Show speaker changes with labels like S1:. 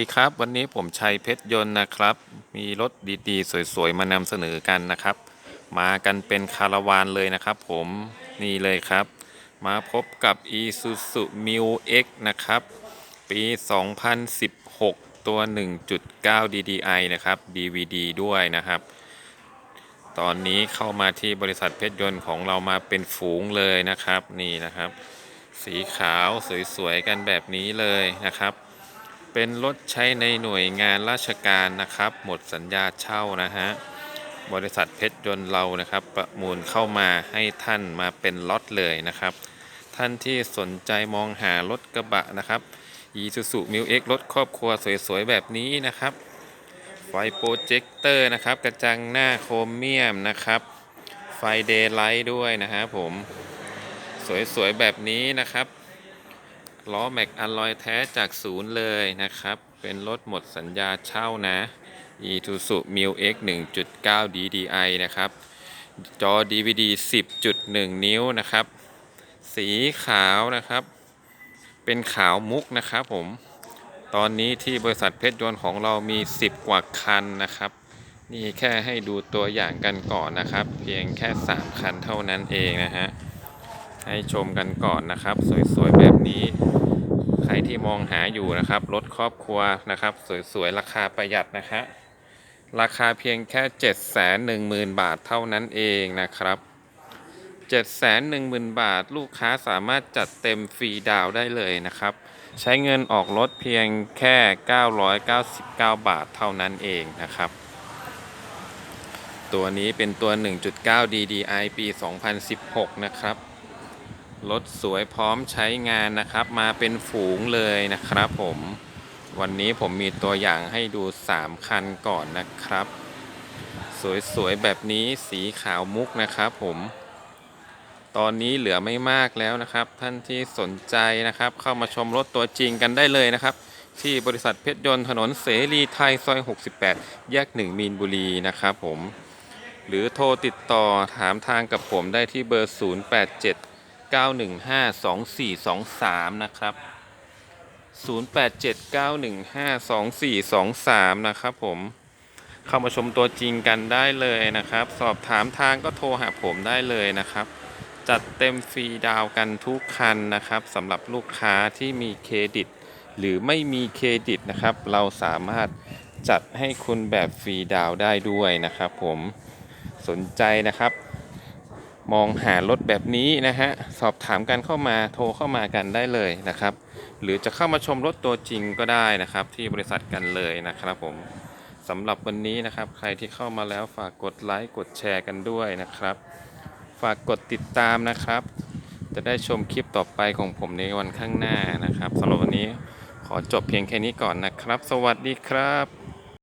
S1: ดีครับ วันนี้ผมชัยเพชรยนต์นะครับ มีรถดีๆ สวยๆ มานำเสนอกันนะครับ มากันเป็นคาราวานเลยนะครับ ผมนี่เลยครับ มาพบกับ Isuzu Mu X นะครับ ปี 2016 ตัว 1.9 DDI นะครับ DVD ด้วยนะครับ ตอนนี้เข้ามาที่บริษัทเพชรยนต์ของเรามาเป็นฝูงเลยนะครับ นี่นะครับ สีขาวสวยๆ กันแบบนี้เลยนะครับ เป็นรถใช้ในหน่วยงานราชการนะครับ หมดสัญญาเช่านะฮะ บริษัทเพชรยนต์เรานะครับ ประมูลเข้ามาให้ท่านมาเป็นล็อตเลยนะครับ ท่านที่สนใจมองหารถกระบะนะครับ Isuzu m u X รถครอบครัวสวยๆ แบบนี้นะครับ ไฟโปรเจคเตอร์นะครับ กระจังหน้าโครเมียมนะครับ ไฟเดย์ไลท์ด้วยนะฮะผม สวยๆ แบบนี้นะครับ ล้อแม็กอลลอยแท้จากศูนย์เลยนะครับ เป็นรถหมดสัญญาเช่านะ Isuzu Mu X 1.9 DDI นะครับ จอ DVD 10.1 นิ้วนะครับ สีขาวนะครับ เป็นขาวมุกนะครับผม ตอนนี้ที่บริษัทเพชรยนต์ของเรามี 10 กว่าคันนะครับ นี่แค่ให้ดูตัวอย่างกันก่อนนะครับ เพียงแค่ 3 คันเท่านั้นเองนะฮะ ให้ชมกันก่อนนะครับ สวยๆแบบนี้ ใครที่มองหาอยู่นะครับ รถครอบครัวนะครับ สวยๆราคาประหยัดนะฮะราคาเพียงแค่ 710,000 บาทเท่านั้นเองนะครับ 710,000 บาท ลูกค้าสามารถจัดเต็มฟรีดาวได้เลยนะครับ ใช้เงินออกรถเพียงแค่ 999 บาทเท่านั้นเองนะครับ ตัวนี้เป็นตัว 1.9 DDI ปี 2016 นะครับ รถสวยพร้อมใช้งานนะครับ มาเป็นฝูงเลยนะครับผม วันนี้ผมมีตัวอย่างให้ดู 3 คันก่อนนะครับ สวยๆ แบบนี้สีขาวมุกนะครับผม ตอนนี้เหลือไม่มากแล้วนะครับ ท่านที่สนใจนะครับ เข้ามาชมรถตัวจริงกันได้เลยนะครับ ที่บริษัทเพชรยนต์ถนนเสรีไทยซอย 68 แยก 1 มีนบุรีนะครับผม หรือโทรติดต่อถามทางกับผมได้ที่เบอร์ 087 915 2423 นะครับ 087 915 2423 นะครับผม เข้ามาชมตัวจริงกันได้เลยนะครับ สอบถามทางก็โทรหาผมได้เลยนะครับ จัดเต็มฟรีดาวกันทุกคันนะครับสำหรับลูกค้าที่มีเครดิต หรือไม่มีเครดิตนะครับ เราสามารถจัดให้คุณแบบฟรีดาวได้ด้วยนะครับผมสนใจนะครับ มองหารถแบบนี้นะฮะ สอบถามกันเข้ามาโทรเข้ามากันได้เลยนะครับ หรือจะเข้ามาชมรถตัวจริงก็ได้นะครับ ที่บริษัทกันเลยนะครับผมสำหรับวันนี้นะครับ ใครที่เข้ามาแล้วฝากกดไลค์กดแชร์กันด้วยนะครับ ฝากกดติดตามนะครับ จะได้ชมคลิปต่อไปของผมในวันข้างหน้านะครับสำหรับวันนี้ขอจบเพียงแค่นี้ก่อนนะครับ สวัสดีครับ